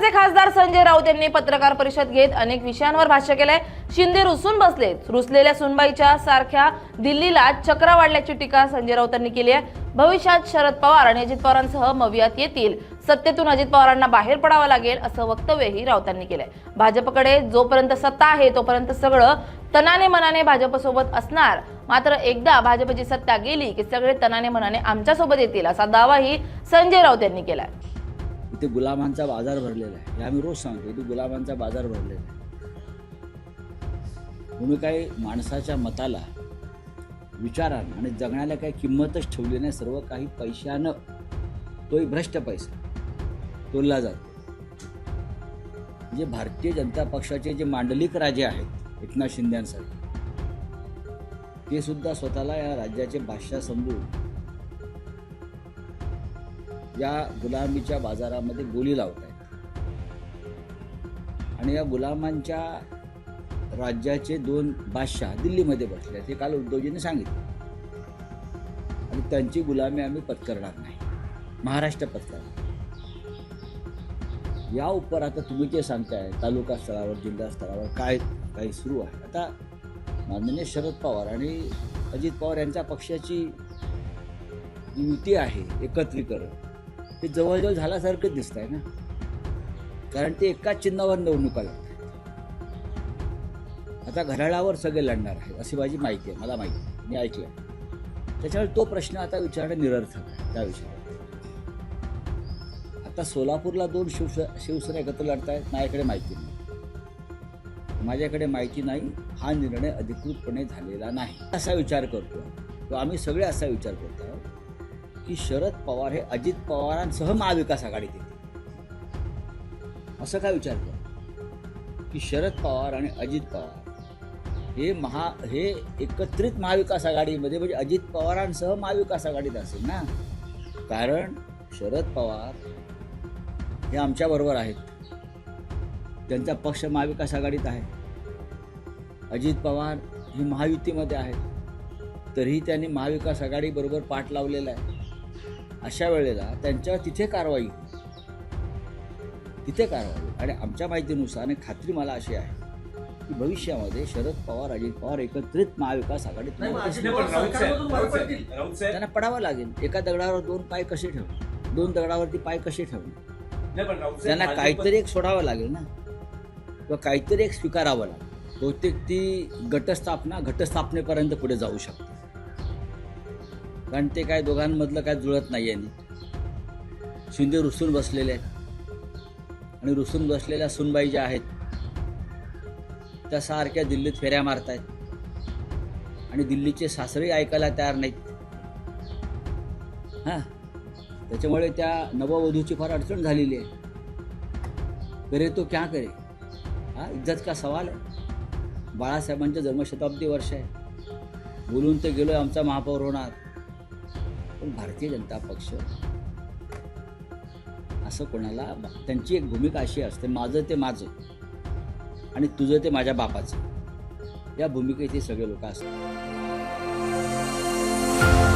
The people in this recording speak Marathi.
भाजपचे खासदार संजय राऊत यांनी पत्रकार परिषद घेत अनेक विषयांवर भाष्य केलंय. शिंदे रुसून बसलेत. रुसलेल्या सुनबाईच्या सारख्या दिल्लीला चक्रा वाढल्याची टीका संजय राऊतांनी केली आहे. भविष्यात शरद पवार आणि अजित पवारांसह मवियात येतील. सत्तेतून अजित पवारांना बाहेर पडावं लागेल असं वक्तव्यही राऊतांनी केलंय. भाजपकडे जोपर्यंत सत्ता आहे तोपर्यंत सगळं तनाने मनाने भाजपसोबत असणार. मात्र एकदा भाजपची सत्ता गेली की सगळे तनाने मनाने आमच्यासोबत येतील असा दावाही संजय राऊत यांनी केलाय. इथे गुलामांचा बाजार भरलेला आहे. हे आम्ही रोज सांगतो इथे गुलामांचा बाजार भरलेला आहे. म्हणून काही माणसाच्या मताला विचारानं आणि जगण्याला काही किंमतच ठेवली नाही सर्व काही पैशानं. तोही भ्रष्ट पैसा. तोलला जातो. म्हणजे भारतीय जनता पक्षाचे जे मांडलिक राजे आहेत एकनाथ शिंद्यांसाठी ते सुद्धा स्वतःला या राज्याचे भाषा समजून या गुलामीच्या बाजारामध्ये बोली लावत आहेत आणि या गुलामांच्या राज्याचे दोन बादशाह दिल्लीमध्ये बसले आहेत हे काल उद्धवजीने सांगितलं. आणि त्यांची गुलामी आम्ही पत्करणार नाही. महाराष्ट्र पत्करणार या उपर आता तुम्ही जे सांगताय तालुका स्तरावर जिल्हा स्तरावर काय काही सुरू आहे? आता माननीय शरद पवार आणि अजित पवार यांच्या पक्षाची युती आहे एकत्रीकरण. ते जवळजवळ झाल्यासारखं दिसत आहे ना? कारण ते एकाच चिन्हावर निवडणुका लागतात आता घड्याळावर सगळे लढणार आहेत अशी माझी माहिती आहे मला माहिती आहे मी ऐकलं त्याच्यामुळे तो प्रश्न आता विचारणं निरर्थक आहे त्या विषयावर. आता सोलापूरला दोन शिवस शिवसेना एकत्र लढतायत माझ्याकडे माहिती नाही. माझ्याकडे माहिती नाही हा निर्णय अधिकृतपणे झालेला नाही. असा विचार करतो तो आम्ही सगळे असा विचार करतो आहोत की शरद पवार हे अजित पवारांसह महाविकास आघाडीत येतील. असं काय विचार की शरद पवार आणि अजित पवार हे महा हे एकत्रित महाविकास आघाडीमध्ये म्हणजे अजित पवारांसह महाविकास आघाडीत असेल ना? कारण शरद पवार हे आमच्याबरोबर आहेत. त्यांचा पक्ष महाविकास आघाडीत आहे. अजित पवार हे महायुतीमध्ये आहेत. तरीही त्यांनी महाविकास आघाडीबरोबर पाठ लावलेला आहे. अशा वेळेला त्यांच्यावर तिथे कारवाई होईल. तिथे कारवाई होईल. आणि आमच्या माहितीनुसार आणि खात्री मला अशी आहे की भविष्यामध्ये शरद पवार अजित पवार एकत्रित महाविकास आघाडीत त्यांना पडावं लागेल. एका दगडावर दोन पाय कसे ठेवणे दोन दगडावरती पाय कसे साहेब त्यांना काहीतरी एक सोडावं लागेल ना. किंवा काहीतरी एक स्वीकारावं लागेल. बहुतेक ती घटस्थापना घटस्थापनेपर्यंत पुढे जाऊ शकते. कारण ते काय दोघांमधलं काय जुळत नाही आहे. शिंदे रुसून बसलेले आहेत. आणि रुसून बसलेल्या सुनबाई ज्या आहेत त्या सारख्या दिल्लीत फेऱ्या मारतायत. आणि दिल्लीचे सासरे ऐकायला तयार नाहीत. हां? त्याच्यामुळे त्या नववधूची फार अडचण झालेली आहे. करे तो क्या करे? हा? इज्जत का सवाल आहे? बाळासाहेबांच्या जन्मशताब्दी वर्ष आहे. बोलून तर गेलो आमचा महापौर होणार. पण भारतीय जनता पक्ष असं कोणाला त्यांची एक भूमिका अशी असते माझं ते माझं आणि तुझं ते माझ्या बापाचं. या भूमिकेत सगळे लोक असतात.